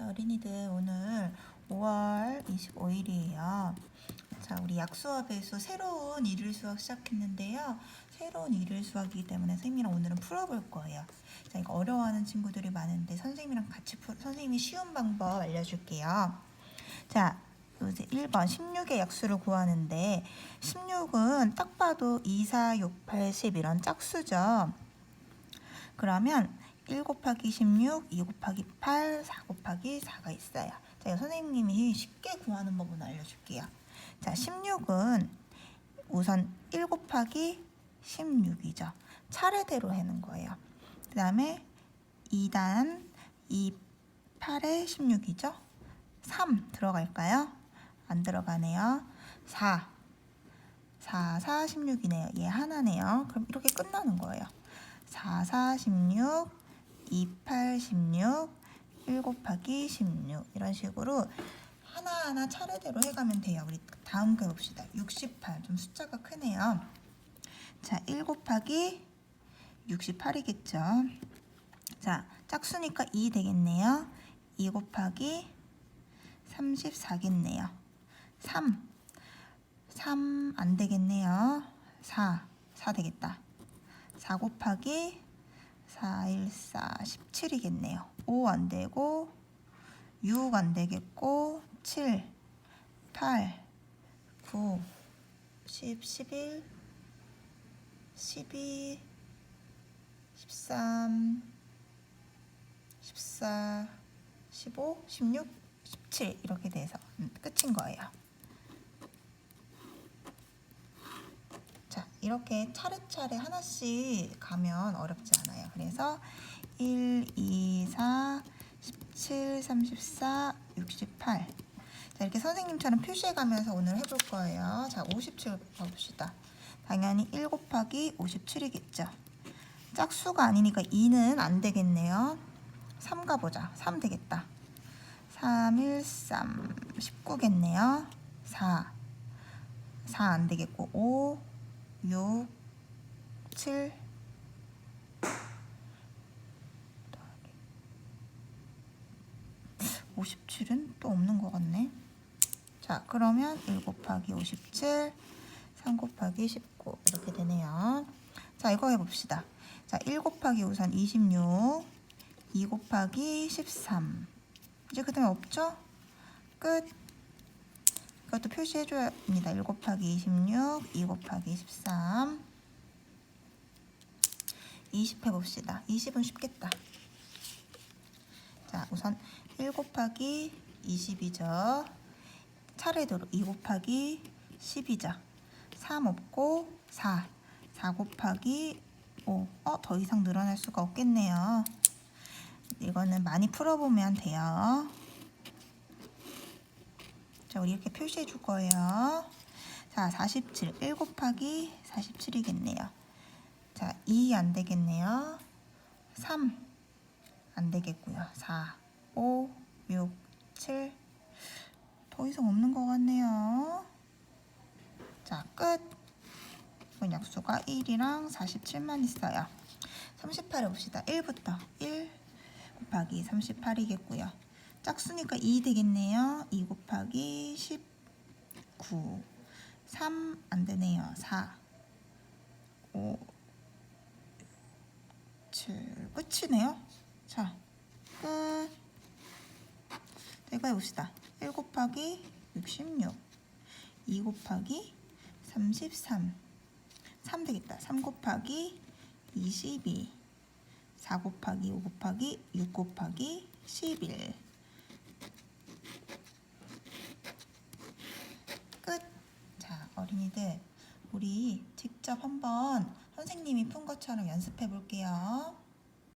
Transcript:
자, 어린이들 오늘 5월 25일이에요. 자, 우리 약수업에서 새로운 일일 수학 시작했는데요. 새로운 일일 수학이기 때문에 선생님이랑 오늘은 풀어볼 거예요. 자, 이거 어려워하는 친구들이 많은데 선생님이랑 같이 풀, 선생님이 쉬운 방법 알려줄게요. 자, 이제 1번 16의 약수를 구하는데 16은 딱 봐도 2, 4, 6, 8, 10 이런 짝수죠. 그러면 1 곱하기 16, 2 곱하기 8, 4 곱하기 4가 있어요. 자, 선생님이 쉽게 구하는 법을 알려줄게요. 자, 16은 우선 1 곱하기 16이죠. 차례대로 해는 거예요. 그 다음에 2단 2, 8에 16이죠. 3 들어갈까요? 안 들어가네요. 4, 4, 4, 16이네요. 얘 하나네요. 그럼 이렇게 끝나는 거예요. 4, 4, 16, 2, 8, 16, 1 곱하기 16 이런 식으로 하나하나 차례대로 해가면 돼요. 우리 다음 거 봅시다. 68, 좀 숫자가 크네요. 자, 1 곱하기 68이겠죠. 자, 짝수니까 2 되겠네요. 2 곱하기 34겠네요. 3, 3 안 되겠네요. 4, 4 되겠다. 4 곱하기 4, 1, 4, 17이겠네요. 5 안 되고 6 안 되겠고 7, 8, 9, 10, 11, 12, 13, 14, 15, 16, 17 이렇게 돼서 음, 끝인 거예요. 자, 이렇게 차례차례 하나씩 가면 어렵지 않아요. 그래서 1, 2, 4, 17, 34, 68. 자, 이렇게 선생님처럼 표시해 가면서 오늘 해볼 거예요. 자, 57 봐봅시다. 당연히 1 곱하기 57이겠죠. 짝수가 아니니까 2는 안 되겠네요. 3 가보자. 3 되겠다. 3, 1, 3, 19겠네요. 4, 4 안 되겠고 5, 6, 7, 57은 또 없는 것 같네. 자, 그러면 1 곱하기 57, 3 곱하기 19 이렇게 되네요. 자, 이거 해봅시다. 자, 1 곱하기 우선 26, 2 곱하기 13. 이제 그 다음에 없죠? 끝. 이것도 표시해줘야 합니다. 1 곱하기 26, 2 곱하기 13. 20 해봅시다. 20은 쉽겠다. 자, 우선 1 곱하기 20이죠. 차례대로 2 곱하기 10이죠. 3 없고 4. 4 곱하기 5. 어, 더 이상 늘어날 수가 없겠네요. 이거는 많이 풀어보면 돼요. 자, 우리 이렇게 표시해 줄 거예요. 자, 47. 1 곱하기 47이겠네요. 자, 2 안 되겠네요. 3 안 되겠고요. 4, 5, 6, 7. 더 이상 없는 것 같네요. 자, 끝. 이번 약수가 1이랑 47만 있어요. 38 해봅시다. 1부터 1 곱하기 38이겠고요. 짝수니까 2 되겠네요. 2 곱하기 19. 3 안 되네요. 4, 5, 7. 끝이네요. 자, 끝. 자, 이거 해봅시다. 1 곱하기 66. 2 곱하기 33. 3 되겠다. 3 곱하기 22. 4 곱하기 5 곱하기 6 곱하기 11. 끝. 자, 어린이들, 우리 직접 한번 선생님이 푼 것처럼 연습해 볼게요.